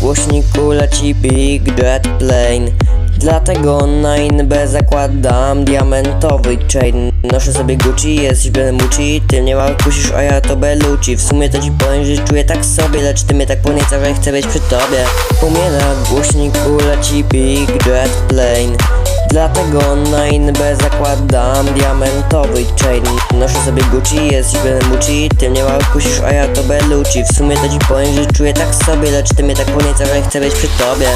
głośniku leci Big Jet Plane Dlatego na inbę zakładam diamentowy chain. Noszę sobie Gucci, jesteś Benemucci Ty mnie mały kusisz, a ja to Bellucci W sumie to ci powiem, że czuję tak sobie Lecz ty mnie tak ponieca, że chcę być przy tobie. U mnie na głośniku leci Big Jet Plane Dlatego na inbę zakładam diamentowy chain. Noszę sobie Gucci, jesteś Benemucci Ty mnie mały kusisz, a ja to Bellucci W sumie to ci powiem, że czuję tak sobie Lecz ty mnie tak ponieca, że chcę być przy tobie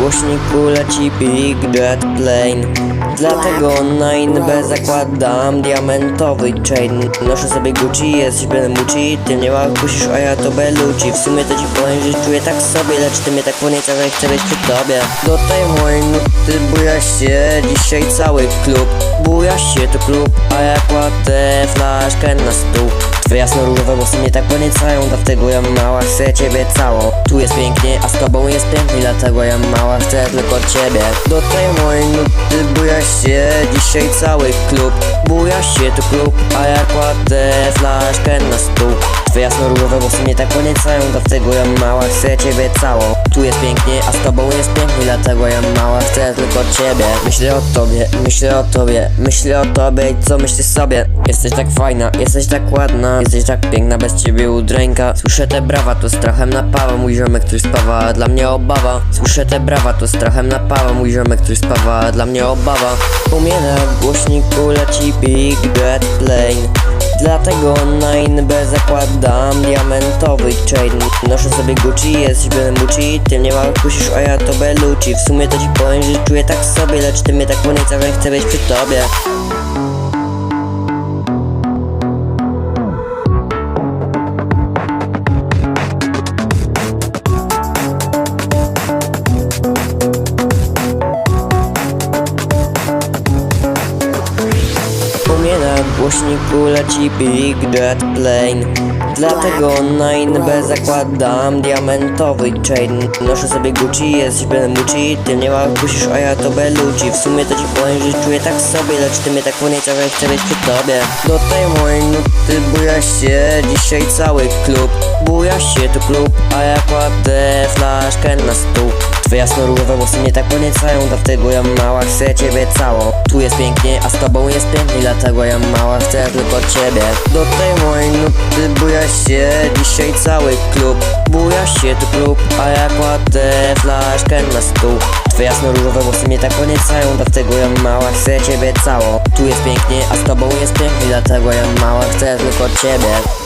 głośniku leci Big Jet Plane. Dlatego na inbę zakładam diamentowy chain. Noszę sobie Gucci, jesteś Benemucci Ty mnie mały kusisz, a ja to Bellucci W sumie to ci powiem, że czuję tak sobie Lecz ty mnie tak ponieca, że chcę być przy tobie. Do tej mojej nuty buja się dzisiaj cały klub. Buja się to klub, a ja kładę flaszkę na stół Twoje jasno-różowe włosy mnie tak poniecają Dlatego ja mała chcę ciebie całą Tu jest pięknie, a z tobą jest pięknie Dlatego ja mała chcę tylko ciebie. Do tej mojej nuty buja się dzisiaj cały klub. Buja się tu klub, a ja kładę flaszkę na stół Twoje jasno-różowe włosy mnie tak poniecają. Dlatego ja mała chcę ciebie całą. Tu jest pięknie, a z tobą jest pięknie Dlatego ja mała. Chcę tylko ciebie. Myślę o tobie, myślę o tobie Myślę o tobie i co myślisz sobie? Jesteś tak fajna, jesteś tak ładna. Jesteś tak piękna, bez ciebie udręka. Słyszę te brawa, to strachem napawa. Mój ziomek, który spawa, dla mnie obawa. Słyszę te brawa, to strachem napawa. Mój ziomek, który spawa, dla mnie obawa. U mnie na głośniku leci Big Jet Plane Dlatego na inbę zakładam diamentowy chain. Noszę sobie Gucci, jesteś Benemucci Ty mnie mały kusisz, a ja to Bellucci W sumie to ci powiem, że czuję tak sobie Lecz ty mnie tak ponieca, że chcę być przy tobie głośniku leci Big Jet Plane. Dlatego na inbę zakładam diamentowy chain. Noszę sobie Gucci, jesteś Benemucci Ty mnie mały kusisz, a ja to Bellucci W sumie to ci powiem, że czuję tak sobie Lecz ty mnie tak ponieca, że chcę być przy tobie. Do tej mojej nuty buja się dzisiaj cały klub. Buja się tu klub, a ja kładę flaszkę na stół Twoje jasno-różowe włosy mnie tak poniecają Dlatego ja mała chcę ciebie całą. Tu jest pięknie, a z tobą jest pięknie Dlatego ja mała chcę tylko ciebie. Do tej mojej nuty buja się dzisiaj cały klub. Buja się tu klub, a ja kładę flaszkę na stół. Twoje jasno-różowe włosy mnie tak poniecają Dlatego ja mała chcę ciebie całą. Tu jest pięknie, a z tobą jest pięknie Dlatego ja mała chcę tylko ciebie